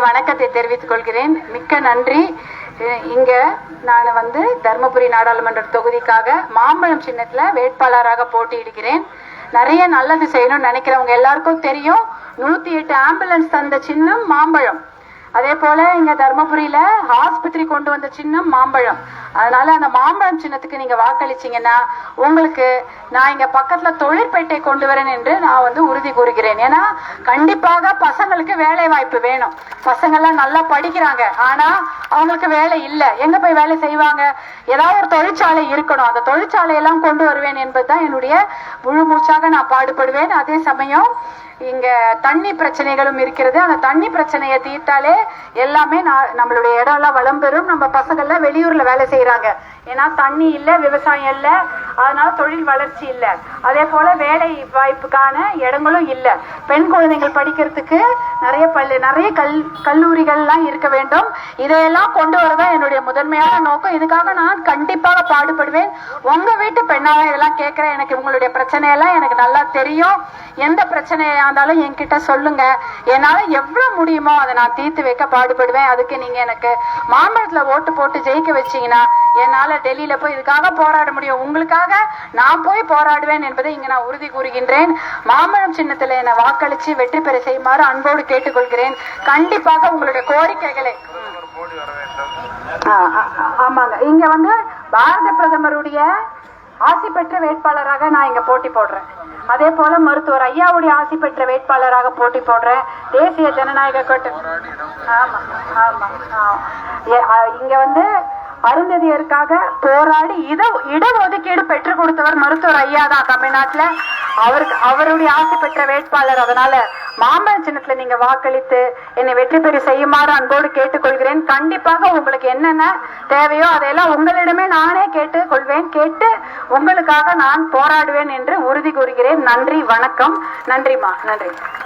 வணக்கத்தை தெரிவித்துக் கொள்கிறேன். மிக்க நன்றி. இங்க நான் வந்து தர்மபுரி நாடாளுமன்ற தொகுதிக்காக மாம்பழம் சின்னத்துல வேட்பாளராக போட்டியிடுகிறேன். நிறைய நல்லது செய்யணும்னு நினைக்கிறவங்க எல்லாருக்கும் தெரியும். நூத்தி எட்டு ஆம்புலன்ஸ் தந்த சின்னம் மாம்பழம். அதே போல இங்க தர்மபுரியில ஆஸ்பத்திரி கொண்டு வந்த சின்னம் மாம்பழம். அதனால அந்த மாம்பழம் சின்னத்துக்கு நீங்க வாக்களிச்சீங்கன்னா உங்களுக்கு நான் இங்க பக்கத்துல தொழிற்பேட்டை கொண்டு வரேன் என்று நான் வந்து உறுதி கூறுகிறேன். ஏன்னா கண்டிப்பாக பசங்களுக்கு வேலை வாய்ப்பு வேணும். பசங்கள்லாம் நல்லா படிக்கிறாங்க. ஆனா அவங்களுக்கு வேலை இல்லை. எங்க போய் வேலை செய்வாங்க? ஏதாவது ஒரு தொழிற்சாலை இருக்கணும். அந்த தொழிற்சாலையெல்லாம் கொண்டு வருவேன் என்பதுதான் என்னுடைய முழு மூச்சாக நான் பாடுபடுவேன். அதே சமயம் இங்க தண்ணி பிரச்சனைகளும் இருக்கிறது. அந்த தண்ணி பிரச்சனையை தீர்த்தாலே எல்லாமே நான் நம்மளுடைய இடம் எல்லாம் வளம் பெறும். நம்ம பசங்கள்லாம் வெளியூர்ல வேலை செய்யறாங்க ஏன்னா தண்ணி இல்ல விவசாயம் இல்ல. அதனால தொழில் வளர்ச்சி இல்ல. அதே போல வேலை வாய்ப்புக்கான இடங்களும் இல்ல. பெண் குழந்தைகள் படிக்கிறதுக்கு நிறைய பள்ளி நிறைய கல் கல்லூரிகள்லாம் இருக்க வேண்டும். இதையெல்லாம் கொண்டு வரதான் என்னுடைய முதன்மையான நோக்கம். இதுக்காக நான் கண்டிப்பாக பாடுபடுவேன். உங்க வீட்டு பெண்ணாக இதெல்லாம் கேட்கிறேன். எனக்கு உங்களுடைய பிரச்சனையெல்லாம் எனக்கு நல்லா தெரியும். எந்த பிரச்சனையா இருந்தாலும் என்கிட்ட சொல்லுங்க. என்னால எவ்வளவு முடியுமோ அதை நான் தீர்த்து வைக்க பாடுபடுவேன். அதுக்கு நீங்க எனக்கு மாம்பழத்துல ஓட்டு போட்டு ஜெயிக்க வச்சீங்கன்னா என்னால டெல்லியில போய் இதுக்காக போராட முடியும். உங்களுக்காக நான் போய் போராடுவேன் என்பதை இங்க நான் உறுதி கூறுகின்றேன். மாம்பழம் சின்னத்துல என்னை வாக்களிச்சு வெற்றி பெற செய்யுமாறு அன்போடு கேட்டுக்கொள்கிறேன். கண்டிப்பாக உங்களுடைய கோரிக்கைகளை ஆமாங்க. இங்க வந்து பாரத பிரதமருடைய ஆசி பெற்ற வேட்பாளராக நான் இங்க போட்டி போடுறேன். அதே போல மருத்துவர் ஐயாவுடைய ஆசி பெற்ற வேட்பாளராக போட்டி போடுறேன். தேசிய ஜனநாயக கூட்டம் ஆமா ஆமா ஏ, இங்க வந்து அருந்ததியருக்காக போராடி இட இடஒதுக்கீடு பெற்றுக் கொடுத்தவர் மருத்துவர் ஐயா தான் தமிழ்நாட்டுல. அவருக்கு அவருடைய ஆசை பெற்ற வேட்பாளர். அதனால மாம்பழ சின்னத்துல நீங்க வாக்களித்து என்னை வெற்றி பெற செய்யுமாறு அன்போடு கேட்டுக்கொள்கிறேன். கண்டிப்பாக உங்களுக்கு என்னென்ன தேவையோ அதையெல்லாம் உங்களிடமே நானே கேட்டுக் கொள்வேன் கேட்டு உங்களுக்காக நான் போராடுவேன் என்று உறுதி கூறுகிறேன். நன்றி வணக்கம். நன்றிமா நன்றி.